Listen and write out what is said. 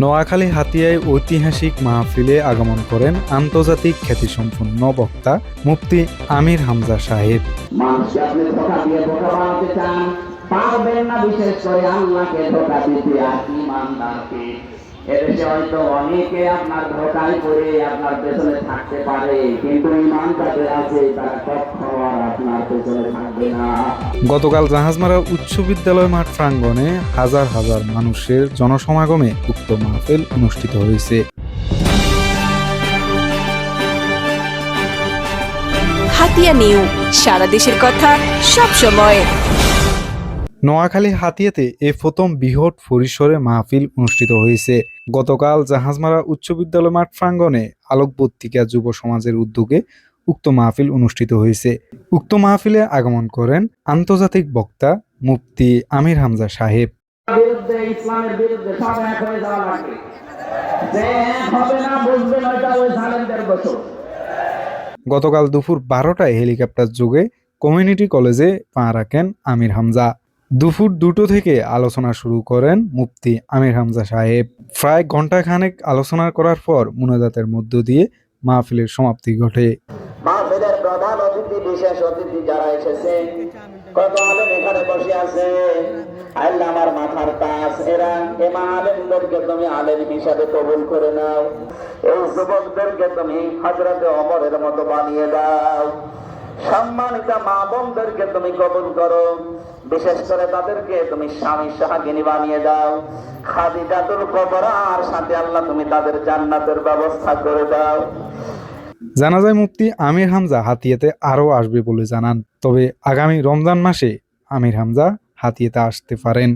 নোয়াখালী হাতিয়ায় ঐতিহাসিক মাহফিলে আগমন করেন আন্তর্জাতিক খ্যাতিসম্পন্ন বক্তা মুফতি আমির হামজা সাহেব। মানুষকে আপনি ধোকা দিয়ে ধোকা বানাতে চান পারবেন না বিশেষ করে আল্লাহকে ধোকা দিতে আর ইমানদারকে। এদেশে হয়তো অনেকে আপনার ধোকায় পড়ে আপনার পেছনে থাকতে পারে কিন্তু ইমান তাদের আছে তারা কখনো আর আপনার পেছনে থাকবে না। গতকাল জাহাজমারা উচ্চ বিদ্যালয় মাঠ প্রাঙ্গণে হাজার হাজার মানুষের জনসমাগমে উক্ত মাহফিল অনুষ্ঠিত হয়েছে। হাতিয়া নিউ সারা দেশের কথা সব সময় নোয়াখালী হাতিয়াতে এ প্রথম বৃহৎ পরিসরে মাহফিল অনুষ্ঠিত হয়েছে। গতকাল জাহাজমারা উচ্চ বিদ্যালয় মাঠ প্রাঙ্গণে আলোকবর্তিকা যুব সমাজের উদ্যোগে উক্ত মাহফিল অনুষ্ঠিত হয়েছে। উক্ত মাহফিলে আগমন করেন আন্তর্জাতিক বক্তা মুফতি আমির হামজা সাহেব। বিরুদ্ধে ইসলামের বিরুদ্ধে সব এক হয়ে যাওয়া লাগবে যে এক হবে না বুঝবে না এটা ওই জালেমদের বছর গতকাল দুপুর বারোটায় হেলিকপ্টার যোগে কমিউনিটি কলেজে পা রাখেন আমির হামজা। দুপুর দুটো থেকে আলোচনা শুরু করেন মুফতি আমির হামজা সাহেব। প্রায় ঘন্টাখানেক আলোচনা করার পর মুনাজাতের মধ্য দিয়ে মাহফিলের সমাপ্তি ঘটে। মাহফিলের প্রধান অতিথি, বিশেষ অতিথি যারা এসেছে, কত আলেম এখানে বসে আছে? আল্লাহ আমার মাথার তাস এরা এমা আলেমদেরকে তুমি আলেম হিসাবে কবুল করে নাও। এই যুবকদেরকে তুমি হজরতে অমরের মতো বানিয়ে দাও। সম্মানিত মা বোনদেরকে তুমি কবুল করো। বিশেষ করে তাদেরকে তুমি স্বামী সাহাগিনী বানিয়ে দাও। খাদিজাতুল কবরার সাথে আল্লাহ তুমি তাদের জান্নাতের ব্যবস্থা করে দাও। জানা যায় মুফতি আমির হামজা হাতিয়াতে আরও আসবে বলে জানান। তবে আগামী রমজান মাসে আমির হামজা হাতিয়াতে আসতে পারেন।